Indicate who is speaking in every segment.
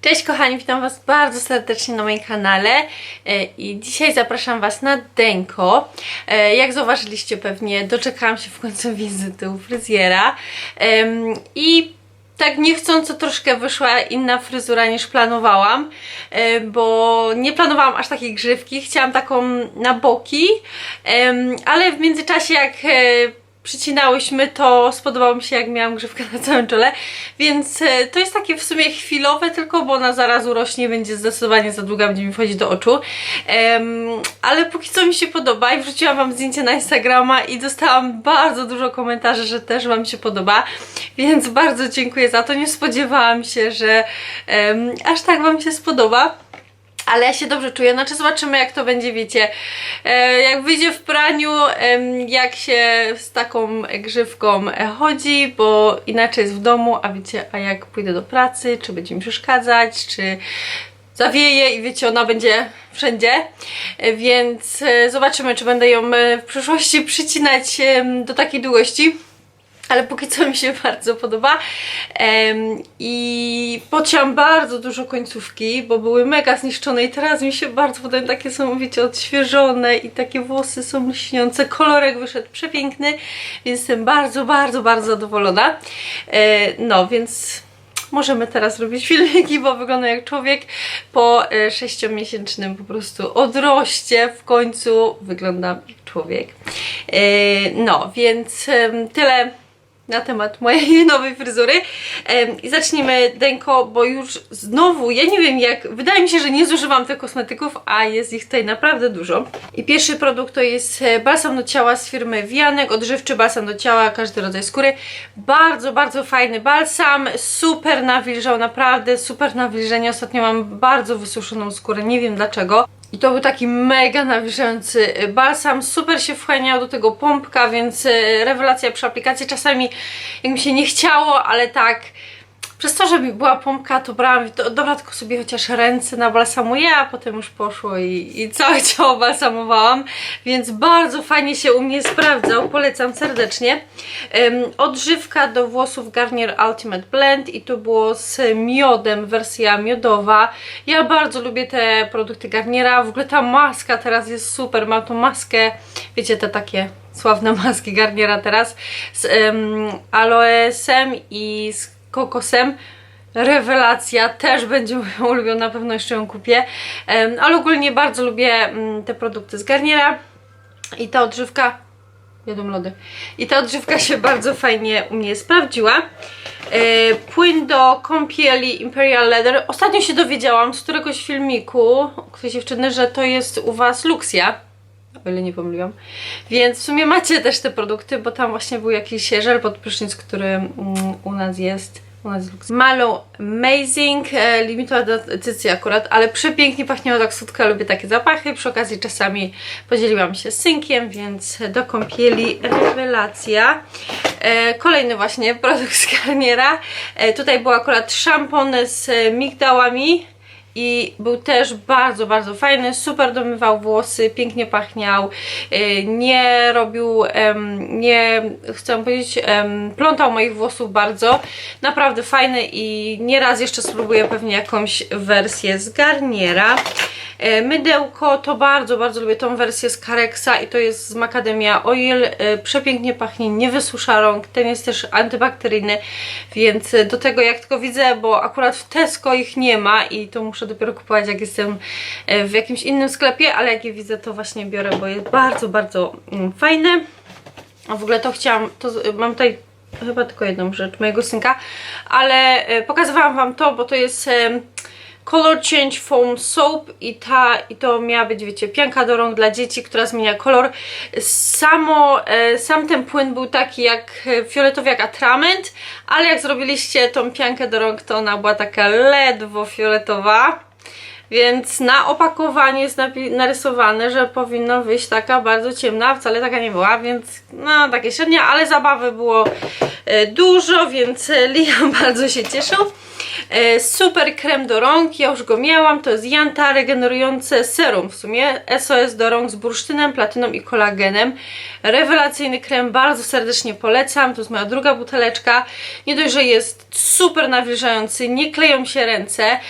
Speaker 1: Cześć kochani, witam Was bardzo serdecznie na moim kanale E, i dzisiaj zapraszam Was na Denko. E, Jak zauważyliście pewnie, doczekałam się w końcu wizyty u fryzjera i tak niechcąco troszkę wyszła inna fryzura niż planowałam, e, bo nie planowałam aż takiej grzywki, chciałam taką na boki, ale w międzyczasie jak przycinałyśmy, to spodobało mi się jak miałam grzywkę na całym czole, więc e, to jest takie w sumie chwilowe tylko, bo ona zaraz urośnie, będzie zdecydowanie za długa, będzie mi wchodzić do oczu, Em, ale póki co mi się podoba i wrzuciłam Wam zdjęcie na Instagrama i dostałam bardzo dużo komentarzy, że też Wam się podoba, więc bardzo dziękuję za to, nie spodziewałam się, że em, aż tak Wam się spodoba. Ale ja się dobrze czuję, znaczy zobaczymy jak to będzie, wiecie, e, jak wyjdzie w praniu, jak się z taką grzywką chodzi, bo inaczej jest w domu, a wiecie, a jak pójdę do pracy, czy będzie mi przeszkadzać, czy zawieje i wiecie, ona będzie wszędzie, E, więc e, zobaczymy, czy będę ją w przyszłości przycinać do takiej długości ale póki co mi się bardzo podoba. Em, i pociąłam bardzo dużo końcówki, bo były mega zniszczone i teraz mi się bardzo podobają, takie są wiecie odświeżone i takie włosy są lśniące, kolorek wyszedł przepiękny, więc jestem bardzo, bardzo, bardzo zadowolona. E, no więc możemy teraz robić filmiki, bo wygląda jak człowiek po e, sześciomiesięcznym po prostu odroście. W końcu wygląda jak człowiek. E, No, więc tyle na temat mojej nowej fryzury. I zacznijmy Denko, bo już znowu, ja nie wiem jak, wydaje mi się, że nie zużywam tych kosmetyków, a jest ich tutaj naprawdę dużo. I pierwszy produkt to jest e, balsam do ciała z firmy Wianek, odżywczy balsam do ciała, każdy rodzaj skóry. Bardzo, bardzo fajny balsam, super nawilżał, naprawdę super nawilżenie. Ostatnio mam bardzo wysuszoną skórę, nie wiem dlaczego. I to był taki mega nawilżający balsam, super się wchłaniał do tego pompka, więc y, rewelacja przy aplikacji. Czasami jak mi się nie chciało, ale tak przez to, że była pompka, to brałam, to, dobra, tylko sobie chociaż ręce nabalsamuję, a potem już poszło i, i całe ciało balsamowałam, więc bardzo fajnie się u mnie sprawdzał, polecam serdecznie. Em, odżywka do włosów Garnier Ultimate Blend i to było z miodem, wersja miodowa. Ja bardzo lubię te produkty Garniera, w ogóle ta maska teraz jest super, mam tą maskę, wiecie, te takie sławne maski Garniera teraz z em, aloesem i z kokosem. Rewelacja, też będzie moją ulubioną, na pewno jeszcze ją kupię. Ale ogólnie bardzo lubię mm, te produkty z Garniera i ta odżywka Jadą lody. I ta odżywka się bardzo fajnie u mnie sprawdziła. E, płyn do kąpieli Imperial Leather. Ostatnio się dowiedziałam z któregoś filmiku, ktoś dziewczyny, że to jest u Was Luxia. O ile nie pomyliłam. Więc w sumie macie też te produkty, bo tam właśnie był jakiś żel pod prysznic, który mm, u nas jest. U nas jest. Malo Amazing, e, limitowana edycja akurat, ale przepięknie pachniało tak słodko, lubię takie zapachy. Przy okazji czasami podzieliłam się z synkiem, więc do kąpieli rewelacja. E, kolejny właśnie produkt z Garniera. E, tutaj był akurat szampon z migdałami i był też bardzo, bardzo fajny, super domywał włosy, pięknie pachniał, yy, nie robił, nie, chcę powiedzieć, plątał moich włosów bardzo, naprawdę fajny i nieraz jeszcze spróbuję pewnie jakąś wersję z Garniera. E, Mydełko to bardzo, bardzo lubię tą wersję z Carexa i to jest z Macadamia Oil. E, Przepięknie pachnie, nie wysusza rąk. Ten jest też antybakteryjny, więc do tego jak tylko widzę, bo akurat w Tesco ich nie ma i to muszę dopiero kupować jak jestem e, w jakimś innym sklepie, ale jak je widzę to właśnie biorę, bo jest bardzo, bardzo mm, fajne. A w ogóle to chciałam, to z- mam tutaj chyba tylko jedną rzecz mojego synka, ale e, pokazywałam Wam to, bo to jest Color Change Foam Soap i ta, i to miała być, wiecie, pianka do rąk dla dzieci, która zmienia kolor. Samo, e, sam ten płyn był taki jak fioletowy jak atrament, ale jak zrobiliście tą piankę do rąk, to ona była taka ledwo fioletowa. Więc na opakowaniu jest narysowane, że powinno wyjść taka bardzo ciemna, wcale taka nie była, więc no takie średnia, ale zabawy było e, dużo, więc e, Liam bardzo się cieszył. E, Super krem do rąk, ja już go miałam, to jest Janta regenerujące serum w sumie, SOS do rąk z bursztynem, platyną i kolagenem. Rewelacyjny krem, bardzo serdecznie polecam, to jest moja druga buteleczka. Nie dość, że jest super nawilżający, nie kleją się ręce,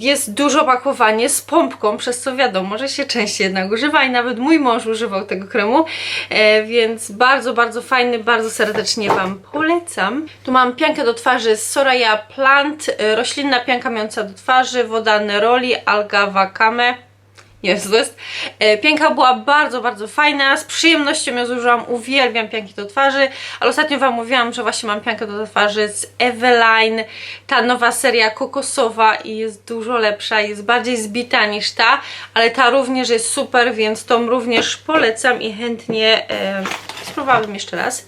Speaker 1: jest duże opakowanie z pompką, przez co wiadomo, że się częściej jednak używa i nawet mój mąż używał tego kremu, e, więc bardzo, bardzo fajny, bardzo serdecznie Wam polecam. Tu mam piankę do twarzy z Soraya Plant, e, roślinna pianka mająca do twarzy, woda Neroli, alga wakame. Jest. E, Pianka była bardzo, bardzo fajna. Z przyjemnością ją zużyłam. Uwielbiam pianki do twarzy. Ale ostatnio Wam mówiłam, że właśnie mam piankę do twarzy z Eveline. Ta nowa seria kokosowa i jest dużo lepsza. Jest bardziej zbita niż ta. Ale ta również jest super, więc tą również polecam i chętnie e, spróbowałabym jeszcze raz.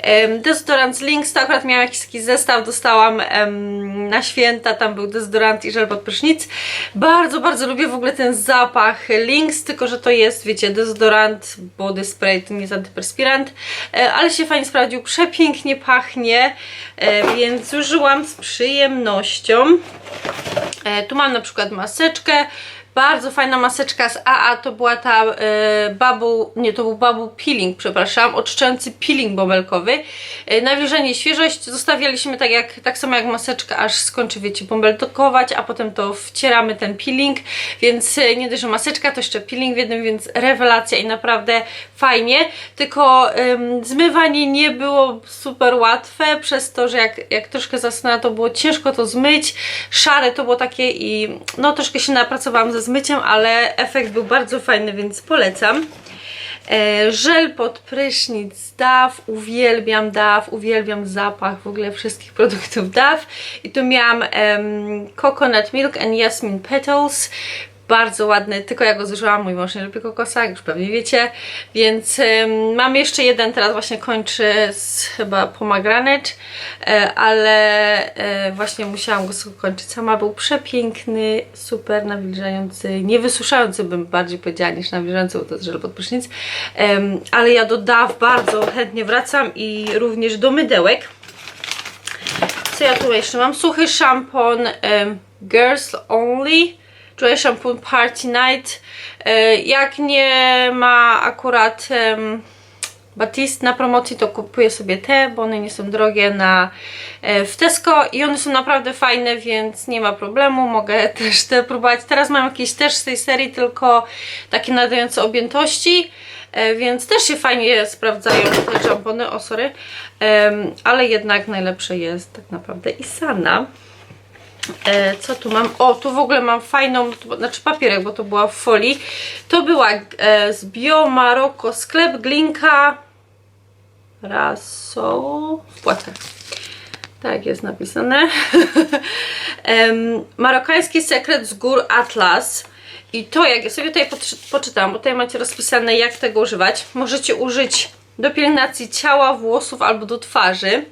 Speaker 1: E, Dezodorant z Lynx. To akurat miałam jakiś taki zestaw. Dostałam em, na święta. Tam był dezodorant i żel pod prysznic. Bardzo, bardzo lubię w ogóle ten zapach Lynx, tylko że to jest, wiecie, dezodorant, body spray, to nie jest antyperspirant, e, ale się fajnie sprawdził, przepięknie pachnie, więc zużyłam z przyjemnością. E, Tu mam na przykład maseczkę, bardzo fajna maseczka z AA, to była ta e, bubble, nie to był bubble peeling, przepraszam, oczyszczający peeling bąbelkowy. E, nawilżenie świeżość. Zostawialiśmy tak jak tak samo jak maseczka, aż skończy, wiecie, bąbelkować, a potem to wcieramy ten peeling, więc e, nie dość, że maseczka, to jeszcze peeling w jednym, więc rewelacja i naprawdę fajnie, tylko em, zmywanie nie było super łatwe, przez to, że jak, jak troszkę zasnęła, to było ciężko to zmyć, szare to było takie i no troszkę się napracowałam ze zmyciem, ale efekt był bardzo fajny, więc polecam. E, żel pod prysznic DAW, uwielbiam DAW, uwielbiam zapach w ogóle wszystkich produktów DAW. I tu miałam em, Coconut Milk and Jasmine Petals bardzo ładny, tylko ja go zużyłam, mój mąż nie lubi kokosa, jak już pewnie wiecie, więc mam jeszcze jeden, teraz właśnie kończy z chyba pomegranate, e, ale e, właśnie musiałam go skończyć sama, był przepiękny, super nawilżający, niewysuszający bym bardziej powiedziała niż nawilżający, bo to jest żel pod ale ja do DAW bardzo chętnie wracam i również do mydełek. Co ja tu jeszcze mam? Suchy szampon Girls Only. Czuję szampon Party Night. E, jak nie ma akurat em, Batiste na promocji, to kupuję sobie te, bo one nie są drogie na, e, w Tesco i one są naprawdę fajne, więc nie ma problemu, mogę też te próbować. Teraz mam jakieś też z tej serii, tylko takie nadające objętości, e, więc też się fajnie sprawdzają te szampony, o sorry, ale jednak najlepsze jest tak naprawdę Isana. E, co tu mam? O, tu w ogóle mam fajną, to- znaczy papierek, bo to była w folii. To była e, z Bio Maroko sklep Glinka Raso Płatę. Tak jest napisane. Marokański sekret z gór Atlas. I to, jak ja sobie tutaj poczy- poczytałam, bo tutaj macie rozpisane, jak tego używać. Możecie użyć do pielęgnacji ciała, włosów albo do twarzy.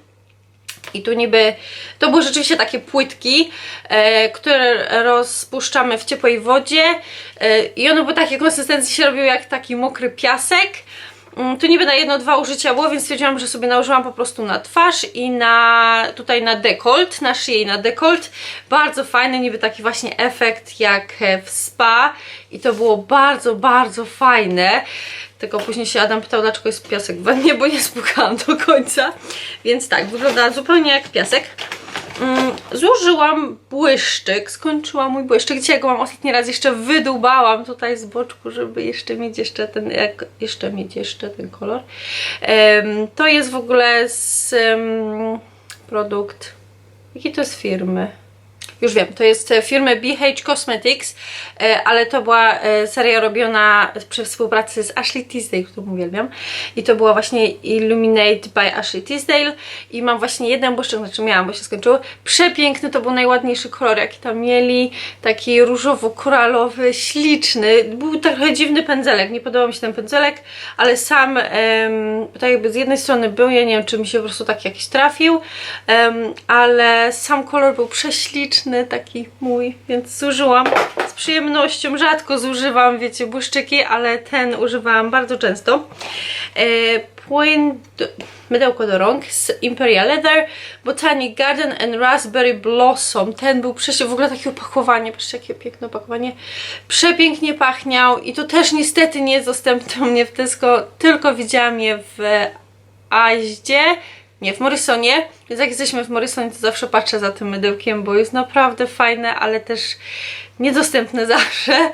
Speaker 1: I tu niby, to były rzeczywiście takie płytki, e, które rozpuszczamy w ciepłej wodzie e, i one były takiej konsystencji, się robiły jak taki mokry piasek. Mm, Tu niby na jedno, dwa użycia było, więc stwierdziłam, że sobie nałożyłam po prostu na twarz i na tutaj na dekolt, na szyję i na dekolt. Bardzo fajny, niby taki właśnie efekt jak e, w spa i to było bardzo, bardzo fajne. Tylko później się Adam pytał, dlaczego jest piasek w wannie, bo nie spłukałam do końca. Więc tak, wygląda zupełnie jak piasek. Mm, Złożyłam błyszczyk, skończyłam mój błyszczyk. Dzisiaj go mam ostatni raz, jeszcze wydłubałam tutaj z boczku, żeby jeszcze mieć jeszcze ten, jak, jeszcze mieć jeszcze ten kolor. To jest w ogóle z produkt, jaki to jest firmy? Już wiem, to jest e, firmy BH Cosmetics, e, ale to była e, seria robiona przy współpracy z Ashley Tisdale, którą uwielbiam. I to była właśnie Illuminate by Ashley Tisdale. I mam właśnie jeden błyszczyk, znaczy miałam, bo się skończyło. Przepiękny, to był najładniejszy kolor, jaki tam mieli. Taki różowo-koralowy, śliczny. Był trochę dziwny pędzelek, nie podobał mi się ten pędzelek, ale sam em, tak jakby z jednej strony był, ja nie wiem, czy mi się po prostu tak jakiś trafił, em, ale sam kolor był prześliczny, taki mój, więc zużyłam z przyjemnością, rzadko zużywam, wiecie, błyszczyki, ale ten używałam bardzo często. E, płyn, do, mydełko do rąk z Imperial Leather, Botanic Garden and Raspberry Blossom. Ten był przecież w ogóle takie opakowanie, patrzcie jakie piękne opakowanie. Przepięknie pachniał i to też niestety nie jest dostępne u mnie w Tesco, tylko widziałam je w Aździe, nie, w Morrisonie, więc jak jesteśmy w Morrisonie, to zawsze patrzę za tym mydełkiem, bo jest naprawdę fajne, ale też niedostępne zawsze.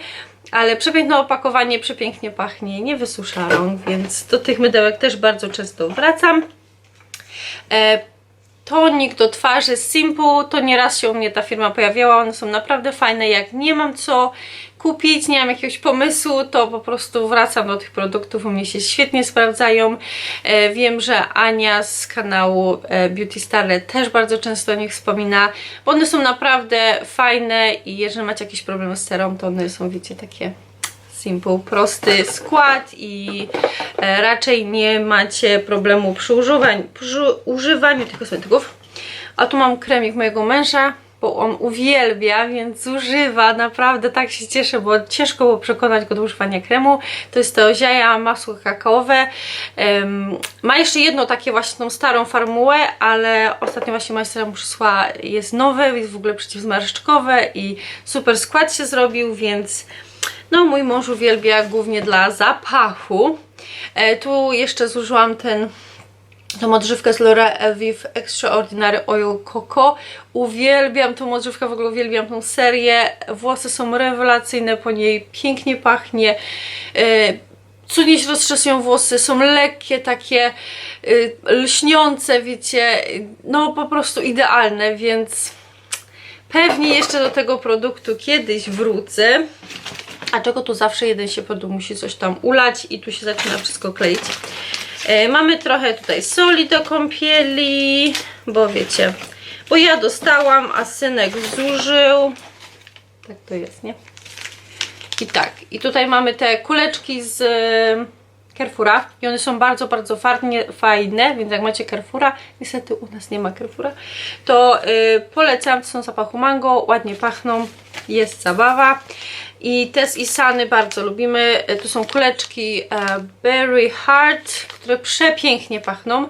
Speaker 1: Ale przepiękne opakowanie, przepięknie pachnie, nie wysusza rąk, więc do tych mydełek też bardzo często wracam. E, tonik do twarzy Simple, to nieraz się u mnie ta firma pojawiała, one są naprawdę fajne, jak nie mam co kupić, nie mam jakiegoś pomysłu, to po prostu wracam do tych produktów, u mnie się świetnie sprawdzają. E, wiem, że Ania z kanału e, Beauty Starlet też bardzo często o nich wspomina, bo one są naprawdę fajne i jeżeli macie jakieś problemy z cerą, to one są, wiecie, takie simple, prosty skład i e, raczej nie macie problemu przy używaniu, przy używaniu tych kosmetyków. A tu mam kremik mojego męża, bo on uwielbia, więc zużywa. Naprawdę tak się cieszę, bo ciężko było przekonać go do używania kremu. To jest to Ziaja masło kakaowe. Um, ma jeszcze jedną takie właśnie tą starą formułę, ale ostatnio właśnie majstra mu przysłała, jest nowe, jest w ogóle przeciwzmarszczkowe i super skład się zrobił, więc no mój mąż uwielbia głównie dla zapachu. E, tu jeszcze zużyłam ten tą odżywkę z Laura Elvive Extraordinary Oil Coco. Uwielbiam tą odżywkę, w ogóle uwielbiam tą serię. Włosy są rewelacyjne po niej, pięknie pachnie. E, cudnie się roztrzesują włosy, są lekkie, takie y, lśniące, wiecie, no po prostu idealne, więc pewnie jeszcze do tego produktu kiedyś wrócę. A czego tu zawsze jeden się produkt musi coś tam ulać i tu się zaczyna wszystko kleić. E, mamy trochę tutaj soli do kąpieli, bo wiecie, bo ja dostałam, a synek zużył. Tak to jest, nie? I tak, i tutaj mamy te kuleczki z e, Carrefoura i one są bardzo, bardzo farnie, fajne, więc jak macie Carrefoura, niestety u nas nie ma Carrefoura, to y, polecam, są zapachu mango, ładnie pachną, jest zabawa. I te z Isany bardzo lubimy. Tu są kuleczki e, Berry Heart, które przepięknie pachną.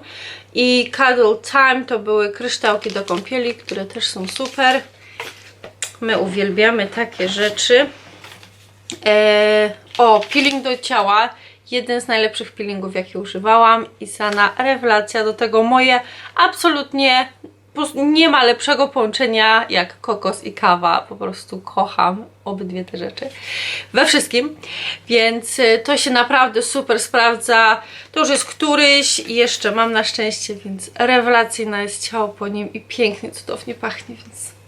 Speaker 1: I Cuddle Time to były kryształki do kąpieli, które też są super. My uwielbiamy takie rzeczy. E, o, peeling do ciała. Jeden z najlepszych peelingów, jakie używałam. Isana, rewelacja. Do tego moje absolutnie po prostu nie ma lepszego połączenia jak kokos i kawa. Po prostu kocham obydwie te rzeczy. We wszystkim. Więc y, to się naprawdę super sprawdza. To już jest któryś i jeszcze mam na szczęście, więc rewelacyjne jest ciało po nim i pięknie, cudownie pachnie, więc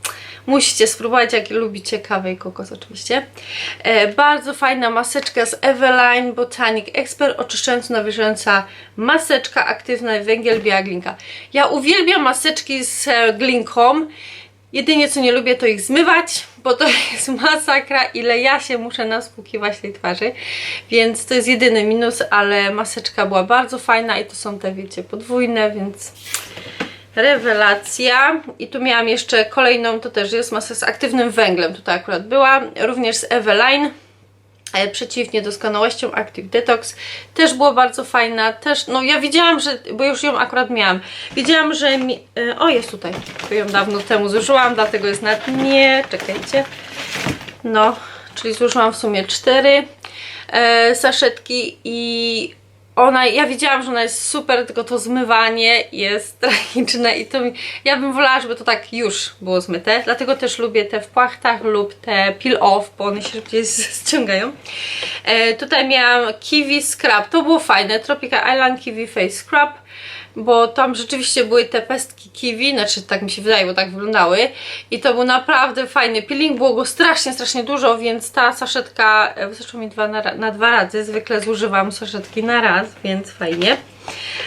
Speaker 1: Musicie spróbować, jak lubicie kawę i kokos oczywiście. E, bardzo fajna maseczka z Eveline Botanic Expert, oczyszczająca, nawilżająca maseczka aktywna węgiel biała glinka. Ja uwielbiam maseczki z e, glinką. Jedynie co nie lubię to ich zmywać, bo to jest masakra, ile ja się muszę naspłukiwać tej twarzy, więc to jest jedyny minus, ale maseczka była bardzo fajna i to są te, wiecie, podwójne, więc rewelacja. I tu miałam jeszcze kolejną, to też jest masa z aktywnym węglem, tutaj akurat była, również z Eveline. E, przeciw niedoskonałościom Active Detox. Też było bardzo fajna, też, no ja widziałam, że, bo już ją akurat miałam, widziałam, że mi, e, o jest tutaj, to ją dawno temu zużyłam, dlatego jest na nie, czekajcie, no, czyli zużyłam w sumie cztery e, saszetki i ona, ja widziałam, że ona jest super, tylko to zmywanie jest tragiczne i to mi, ja bym wolała, żeby to tak już było zmyte, dlatego też lubię te w płachtach lub te peel off, bo one się szybciej ściągają. E, tutaj miałam Kiwi Scrub, to było fajne, Tropical Island Kiwi Face Scrub, bo tam rzeczywiście były te pestki kiwi, znaczy tak mi się wydaje, bo tak wyglądały. I to był naprawdę fajny peeling, było go strasznie, strasznie dużo, więc ta saszetka e, wystarczyło mi dwa na, na dwa razy, zwykle zużywam saszetki na raz, więc fajnie.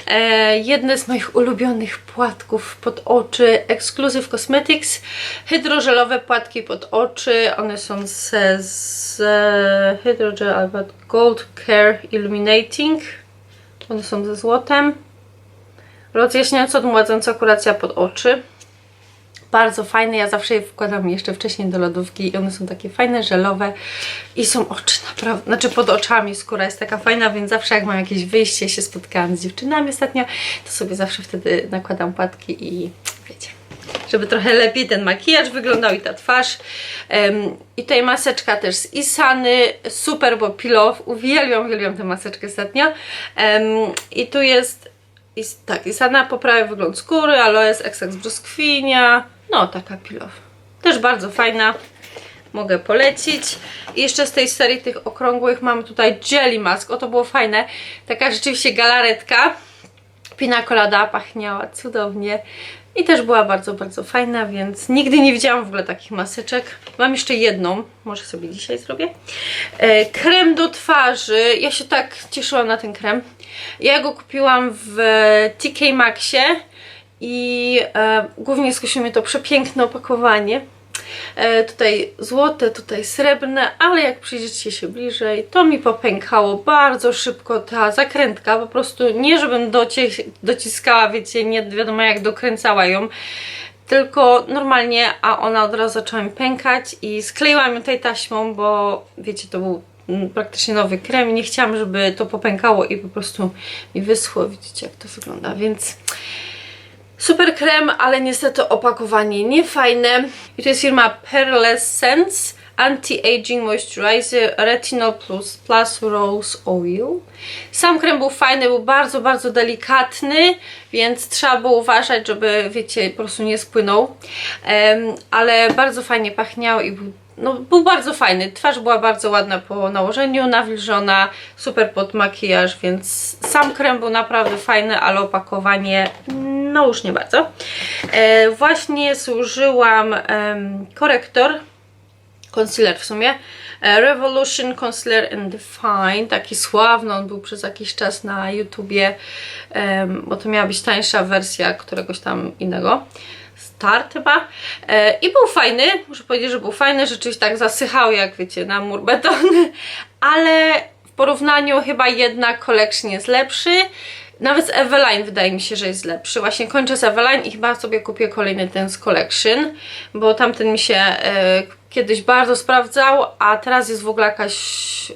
Speaker 1: E, jedne z moich ulubionych płatków pod oczy Exclusive Cosmetics. Hydrożelowe płatki pod oczy one są z, z hydrogel albo Gold Care Illuminating. One są ze złotem. Rozjaśniająca, odmładząca kuracja pod oczy Bardzo fajne, ja zawsze je wkładam jeszcze wcześniej do lodówki i one są takie fajne, żelowe i są oczy naprawdę, znaczy pod oczami skóra jest taka fajna, więc zawsze jak mam jakieś wyjście, się spotkałam z dziewczynami ostatnio, to sobie zawsze wtedy nakładam płatki i wiecie, żeby trochę lepiej ten makijaż wyglądał i ta twarz. Em, I tutaj maseczka też z Isany, super, bo Pilow, uwielbiam, uwielbiam tę maseczkę ostatnio. Em, I tu jest, tak, Isana poprawia wygląd skóry, aloes, extract z brzoskwinia, no taka Pilow. Też bardzo fajna, mogę polecić. I jeszcze z tej serii tych okrągłych mam tutaj Jelly Mask, o to było fajne, taka rzeczywiście galaretka. Pina colada pachniała cudownie i też była bardzo, bardzo fajna, więc nigdy nie widziałam w ogóle takich maseczek. Mam jeszcze jedną, może sobie dzisiaj zrobię. E, krem do twarzy, ja się tak cieszyłam na ten krem. Ja go kupiłam w TK Maxie i e, głównie mnie to przepiękne opakowanie. E, tutaj złote, tutaj srebrne, ale jak przyjrzycie się bliżej, to mi popękało bardzo szybko ta zakrętka, po prostu nie żebym doci- dociskała, wiecie, nie wiadomo jak dokręcała ją, tylko normalnie, a ona od razu zaczęła mi pękać i skleiłam ją tej taśmą, bo wiecie, to był mm, praktycznie nowy krem i nie chciałam, żeby to popękało i po prostu mi wyschło, widzicie jak to wygląda, więc... Super krem, ale niestety opakowanie niefajne. I to jest firma Pearlescence Anti-Aging Moisturizer Retinol Plus Plus Rose Oil. Sam krem był fajny, był bardzo, bardzo delikatny, więc trzeba było uważać, żeby, wiecie, po prostu nie spłynął. Em, ale bardzo fajnie pachniał i był no, był bardzo fajny. Twarz była bardzo ładna po nałożeniu, nawilżona, super pod makijaż, więc sam krem był naprawdę fajny, ale opakowanie no już nie bardzo. E, właśnie służyłam em, korektor, concealer w sumie, e, Revolution Concealer and Define, taki sławny, on był przez jakiś czas na YouTubie, bo to miała być tańsza wersja któregoś tam innego. Start chyba. E, I był fajny, muszę powiedzieć, że był fajny, rzeczywiście tak zasychał jak wiecie na mur beton, ale w porównaniu chyba jednak Collection jest lepszy. Nawet z Eveline wydaje mi się, że jest lepszy. Właśnie kończę z Eveline i chyba sobie kupię kolejny ten z Collection, bo tamten mi się e, kiedyś bardzo sprawdzał, a teraz jest w ogóle jakaś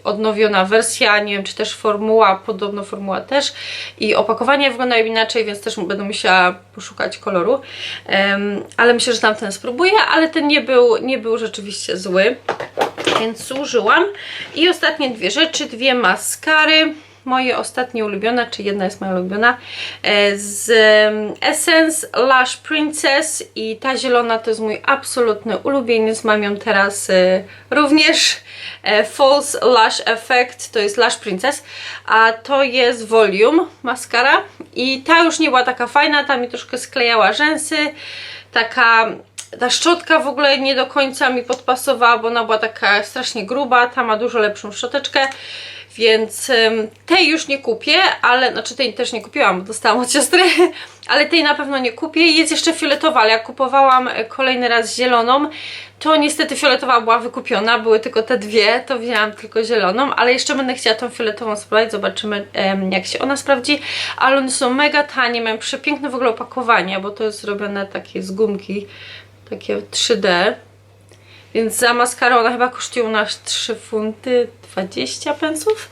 Speaker 1: odnowiona wersja, nie wiem czy też formuła, podobno formuła też. I opakowanie wyglądają inaczej, więc też będę musiała poszukać koloru, Em, ale myślę, że tamten spróbuję, ale ten nie był, nie był rzeczywiście zły, więc zużyłam. I ostatnie dwie rzeczy, dwie maskary, moje ostatnie ulubione, czy jedna jest moja ulubiona, e, z Essence Lash Princess i ta zielona to jest mój absolutny ulubieniec, mam ją teraz e, również. E, False Lash Effect to jest Lash Princess, a to jest Volume maskara i ta już nie była taka fajna, ta mi troszkę sklejała rzęsy, taka ta szczotka w ogóle nie do końca mi podpasowała, bo ona była taka strasznie gruba, ta ma dużo lepszą szczoteczkę, więc tej już nie kupię, ale, znaczy tej też nie kupiłam, bo dostałam od siostry, ale tej na pewno nie kupię. Jest jeszcze fioletowa, ale jak kupowałam e, kolejny raz zieloną, to niestety fioletowa była wykupiona, były tylko te dwie, to wzięłam tylko zieloną, ale jeszcze będę chciała tą fioletową spróbować, zobaczymy jak się ona sprawdzi, ale one są mega tanie, mają przepiękne w ogóle opakowania, bo to jest zrobione takie z gumki, takie 3D, więc za maskarę ona chyba kosztuje u nas 3 funty 20 pensów.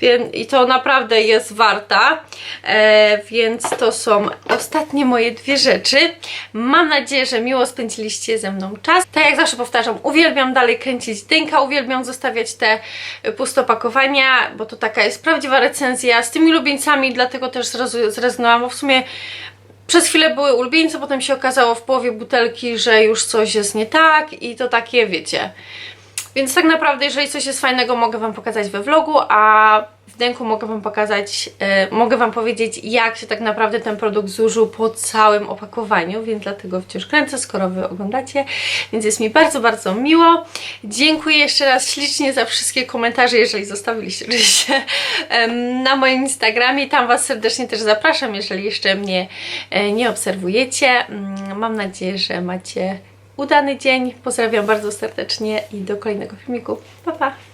Speaker 1: Więc, I to naprawdę jest warta. E, więc to są ostatnie moje dwie rzeczy. Mam nadzieję, że miło spędziliście ze mną czas. Tak jak zawsze powtarzam, uwielbiam dalej kręcić dynka, uwielbiam zostawiać te e, puste opakowania, bo to taka jest prawdziwa recenzja z tymi ulubieńcami, dlatego też zrezygnowałam, bo w sumie przez chwilę były ulubieńce, potem się okazało w połowie butelki, że już coś jest nie tak i to takie, wiecie. Więc tak naprawdę, jeżeli coś jest fajnego, mogę Wam pokazać we vlogu, a w denku mogę Wam pokazać, e, mogę Wam powiedzieć, jak się tak naprawdę ten produkt zużył po całym opakowaniu, więc dlatego wciąż kręcę, skoro Wy oglądacie, więc jest mi bardzo, bardzo miło. Dziękuję jeszcze raz ślicznie za wszystkie komentarze, jeżeli zostawiliście oczywiście na moim Instagramie, tam Was serdecznie też zapraszam, jeżeli jeszcze mnie e, nie obserwujecie. Mm, Mam nadzieję, że macie udany dzień. Pozdrawiam bardzo serdecznie i do kolejnego filmiku. Pa, pa!